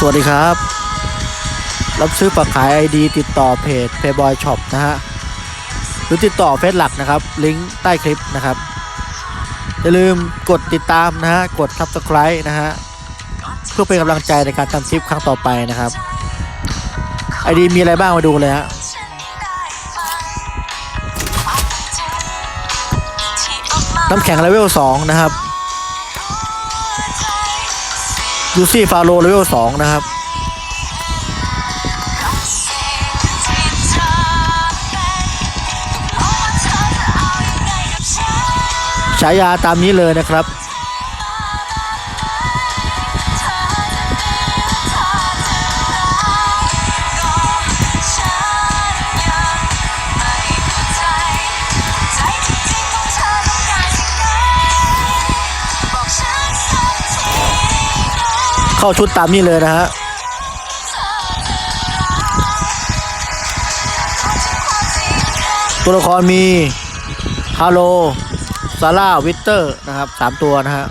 สวัสดีครับ รับซื้อฝากขายไอดีติดต่อเพจ Payboy Shop นะฮะ หรือติดต่อเฟซหลักนะครับ ลิงก์ใต้คลิปนะครับ อย่าลืมกดติดตามนะฮะ กด Subscribe นะฮะ เพื่อเป็นกำลังใจในการทำคลิปครั้งต่อไปนะครับไอดีมีอะไรบ้างมาดูเลยฮะน้ำแข็งเลเวล2นะครับ ยูซี่ฟาโรเลเวลสองนะครับ ฉายาตามนี้เลยนะครับ เข้าชุดตามนี้เลยนะฮะตัวละครมีฮาโลซาร่าวิตเตอร์นะครับสามตัวนะฮะ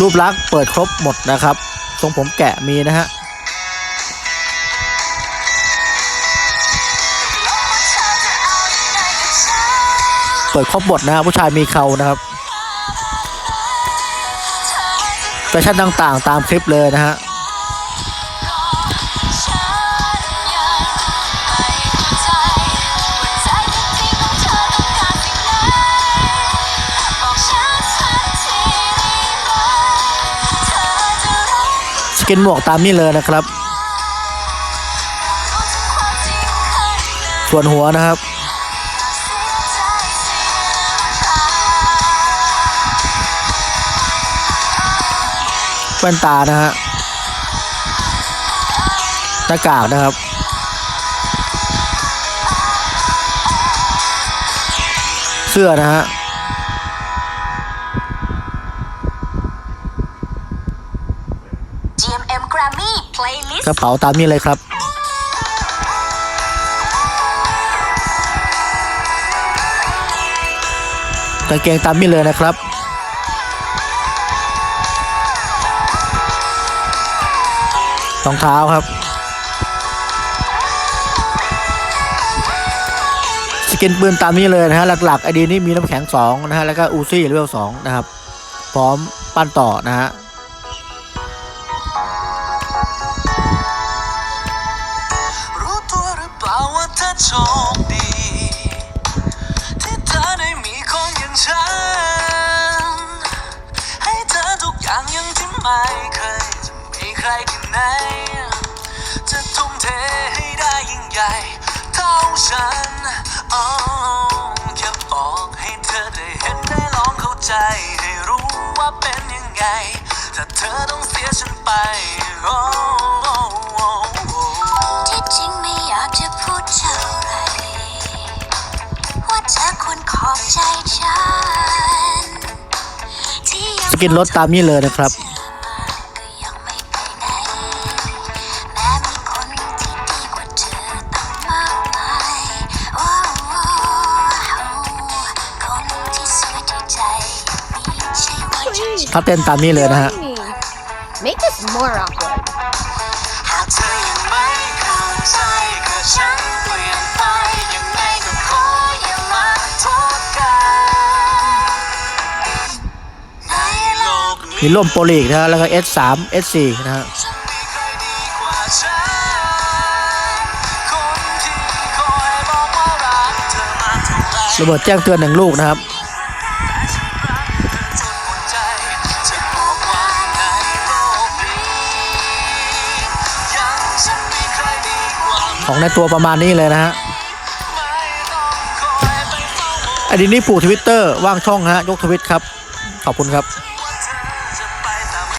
รูปลักษณ์เปิดครบหมดนะครับ ทรงผมแกะมีนะฮะ เปิดครบหมดนะฮะผู้ชายมีเขานะครับแฟชั่นต่างๆ ตามคลิปเลยนะฮะสกินหมวกตามนี้เลยนะครับ ส่วนหัวนะครับ แว่นตานะฮะหน้ากากนะครับเสื้อนะฮะ GMM Grammy Playlist กระเป๋าตามนี้เลยครับ กางเกงตามนี้เลยนะครับ รองเท้าครับ สกินปืนตามนี้เลยนะฮะ หลักๆไอดีนี้มีน้ำแข็ง2นะฮะ แล้วก็อูซี่เลเวล2นะครับ พร้อมปั้นต่อนะฮะรู้ตัวหรือเปล่าว่าเธอชอบ เป็นยังไงถ้าเธอต้องเสียฉันไปโอ้โอ้โอ้โอ้ที่จริงไม่อยากจะพูดเท่าไหรว่าเธอควรขอบใจฉันที่ยังสกินรถตามนี้เลยนะครับ ถ้าเต้นตามนี้เลยนะฮะ me. Make this more awkward. หากเธอยังไม่เข้าใจก็ฉันเปลี่ยนไปยังไงก็ขออย่ามาโทษกันในโลกนี้มีร่มโปรลีกนะฮะแล้วก็ S3 S4 นะฮะจะมีใครดีกว่าฉันคนที่คอยบอกว่ารักเธอมาเท่าไหร่ ระเบิดแจ้งเตือนหนึ่งลูกนะครับ ของในตัวประมาณนี้เลยนะฮะไม่ต้องคอยไปเฝ้ามองไอดีนี้ปู่ทวิตเตอร์ว่างช่องฮะยกทวิตครับ ขอบคุณครับ